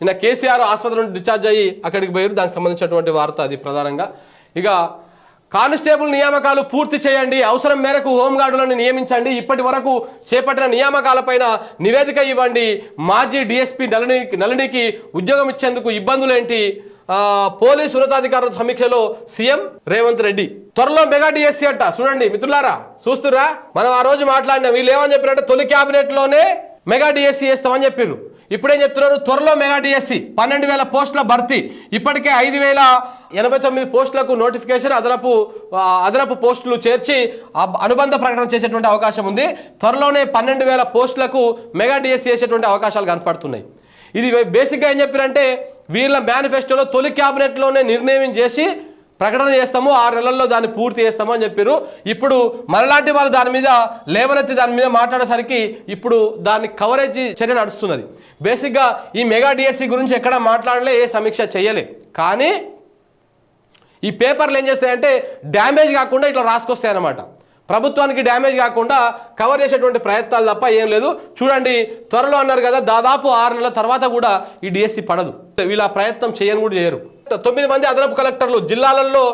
నిన్న కేసీఆర్ ఆసుపత్రి నుండి డిశ్చార్జ్ అయ్యి అక్కడికి పోయారు. దానికి సంబంధించినటువంటి వార్త అది ప్రధానంగా. ఇక కానిస్టేబుల్ నియామకాలు పూర్తి చేయండి. అవసరం మేరకు హోంగార్డులను నియమించండి. ఇప్పటి వరకు చేపట్టిన నియామకాలపైన నివేదిక ఇవ్వండి. మాజీ డిఎస్పీ నలిని నలినికి ఉద్యోగం ఇచ్చేందుకు ఇబ్బందులేంటి? పోలీసు ఉన్నతాధికారుల సమీక్షలో సీఎం రేవంత్ రెడ్డి. త్వరలో మెగా డిఎస్సీ అంట. చూడండి మిత్రులారా చూస్తురా మనం ఆ రోజు మాట్లాడినా. వీళ్ళు ఏమని చెప్పారంటే తొలి క్యాబినెట్లోనే మెగా డిఎస్సీ చేస్తామని చెప్పారు ఇప్పుడేం చెప్తున్నారు? త్వరలో మెగా డిఎస్సి పన్నెండు వేల పోస్టుల భర్తీ. ఇప్పటికే ఐదు వేల ఎనభై తొమ్మిది పోస్టులకు నోటిఫికేషన్ అదనపు అదనపు పోస్టులు చేర్చి అనుబంధ ప్రకటన చేసేటువంటి అవకాశం ఉంది. త్వరలోనే పన్నెండు వేల పోస్టులకు మెగా డిఎస్సి చేసేటువంటి అవకాశాలు కనపడుతున్నాయి. ఇది బేసిక్గా ఏం చెప్పారంటే వీళ్ళ మేనిఫెస్టోలో తొలి క్యాబినెట్లోనే నిర్ణయం చేసి ప్రకటన చేస్తాము ఆరు నెలల్లో దాన్ని పూర్తి చేస్తాము అని చెప్పారు ఇప్పుడు మనలాంటి వాళ్ళు దాని మీద లేవనెత్తి దాని మీద మాట్లాడేసరికి ఇప్పుడు దాన్ని కవరేజ్ చర్య నడుస్తున్నది. బేసిక్గా ఈ మెగా డిఎస్సి గురించి ఎక్కడ మాట్లాడలే ఏ సమీక్ష చేయలే. కానీ ఈ పేపర్లు ఏం చేస్తాయంటే డ్యామేజ్ కాకుండా ఇట్లా రాసుకొస్తాయి అన్నమాట ప్రభుత్వానికి డ్యామేజ్ కాకుండా కవర్ చేసేటువంటి ప్రయత్నాలు తప్ప ఏం లేదు. చూడండి త్వరలో అన్నారు కదా దాదాపు ఆరు నెలల తర్వాత కూడా ఈ డిఎస్సి పడదు. వీళ్ళ ప్రయత్నం చేయని కూడా చేయరు. తొమ్మిది మంది అదనపు కలెక్టర్లు జిల్లాలలో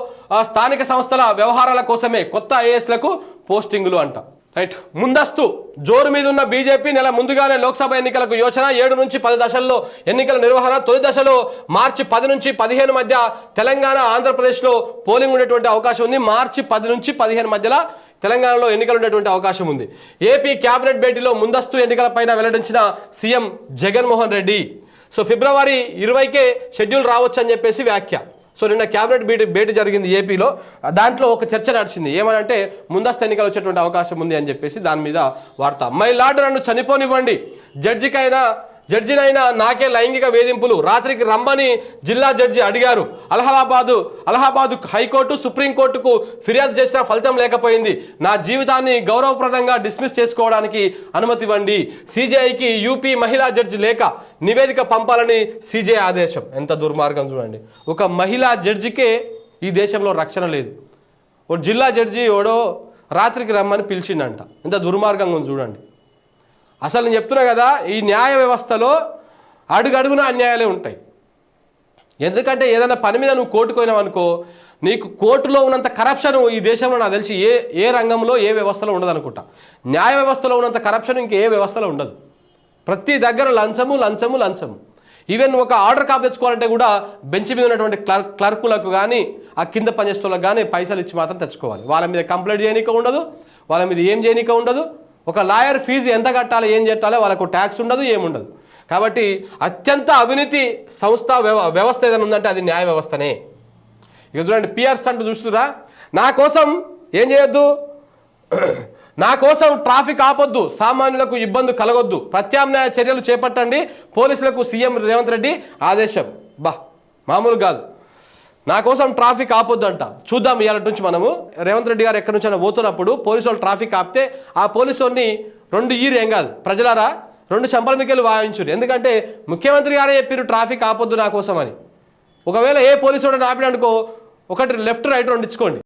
స్థానిక సంస్థల వ్యవహారాల కోసమే కొత్త ఐఏఎస్లకు పోస్టింగులు అంట. రైట్. ముందస్తు జోరు మీద ఉన్న బీజేపీ నెల ముందుగానే లోక్సభ ఎన్నికలకు యోచన. ఏడు నుంచి పది దశల్లో ఎన్నికల నిర్వహణ తొలి దశలో మార్చి పది నుంచి పదిహేను మధ్య తెలంగాణ ఆంధ్రప్రదేశ్లో పోలింగ్ ఉండేటువంటి అవకాశం ఉంది. మార్చి పది నుంచి పదిహేను మధ్యలో తెలంగాణలో ఎన్నికలు ఉండేటువంటి అవకాశం ఉంది. ఏపీ కేబినెట్ భేటీలో ముందస్తు ఎన్నికలపైన వెల్లడించిన CM Jaganmohan Reddy. So February ఇరవైకే schedule రావచ్చు అని చెప్పేసి వ్యాఖ్య. సో నిన్న క్యాబినెట్ భేటీ భేటీ జరిగింది ఏపీలో. దాంట్లో ఒక చర్చ నడిచింది. ఏమనంటే ముందస్తు ఎన్నికలు వచ్చేటువంటి అవకాశం ఉంది అని చెప్పేసి దాని మీద వార్త. మై లార్డ్ నన్ను చనిపోనివ్వండి. జడ్జికైనా జడ్జినైనా నాకే లైంగిక వేధింపులు. రాత్రికి రమ్మని జిల్లా జడ్జి అడిగారు. అలహాబాదు అలహాబాదు హైకోర్టు సుప్రీంకోర్టుకు ఫిర్యాదు చేసిన ఫలితం లేకపోయింది. నా జీవితాన్ని గౌరవప్రదంగా డిస్మిస్ చేసుకోవడానికి అనుమతి ఇవ్వండి. సీజేఐకి యూపీ మహిళా జడ్జి లేక నివేదిక పంపాలని సీజే ఆదేశం. ఎంత దుర్మార్గం చూడండి. ఒక మహిళా జడ్జికే ఈ దేశంలో రక్షణ లేదు. ఓ జిల్లా జడ్జి ఎవడో రాత్రికి రమ్మని పిలిచిండంట. ఎంత దుర్మార్గంగా ఉంది చూడండి. అసలు నేను చెప్తున్నా కదా ఈ న్యాయ వ్యవస్థలో అడుగడుగున అన్యాయాలే ఉంటాయి. ఎందుకంటే ఏదైనా పని మీద నువ్వు కోర్టుకు అనుకో నీకు కోర్టులో ఉన్నంత కరప్షన్ ఈ దేశంలో నాకు తెలిసి ఏ ఏ రంగంలో ఏ వ్యవస్థలో ఉండదు అనుకుంటా. న్యాయ వ్యవస్థలో ఉన్నంత కరప్షన్ ఇంకే ఏ వ్యవస్థలో ఉండదు. ప్రతి దగ్గర లంచము లంచము లంచము. ఈవెన్ ఒక ఆర్డర్ కాపీ తెచ్చుకోవాలంటే కూడా బెంచ్ మీద ఉన్నటువంటి క్లర్క్ క్లర్కులకు కానీ ఆ కింద పనిచేస్తులకు కానీ పైసలు ఇచ్చి మాత్రం తెచ్చుకోవాలి. వాళ్ళ మీద కంప్లైంట్ చేయనీక ఉండదు వాళ్ళ మీద ఏం చేయనీక ఉండదు ఒక లాయర్ ఫీజు ఎంత కట్టాలి ఏం చెట్టాలో వాళ్ళకు ట్యాక్స్ ఉండదు ఏముండదు. కాబట్టి అత్యంత అవినీతి సంస్థ వ్యవ- వ్యవస్థ ఏదైనా ఉందంటే అది న్యాయ వ్యవస్థనే. ఇక చూడండి పిఆర్ స్టంట్ చూస్తురా? నా కోసం ఏం చేయొద్దు? నా కోసం ట్రాఫిక్ ఆపొద్దు సామాన్యులకు ఇబ్బంది కలగొద్దు. ప్రత్యామ్నాయ చర్యలు చేపట్టండి పోలీసులకు సీఎం రేవంత్ రెడ్డి ఆదేశం. బా మామూలు కాదు. నా కోసం ట్రాఫిక్ ఆపొద్దు అంట చూద్దాం ఇవాళ నుంచి మనము. రేవంత్ రెడ్డి గారు ఎక్కడి నుంచి అయినా పోతున్నప్పుడు పోలీసు వాళ్ళు ట్రాఫిక్ ఆపితే ఆ పోలీసు రెండు ఈరు ఏం కాదు. ప్రజలారా రెండు చెంపల మికెళ్ళి ఎందుకంటే ముఖ్యమంత్రి గారే చెప్పారు ట్రాఫిక్ ఆపొద్దు నా కోసం అని ఒకవేళ ఏ పోలీసు ఆపినా అనుకో ఒకటి లెఫ్ట్ రైట్ రెండు ఇచ్చుకోండి.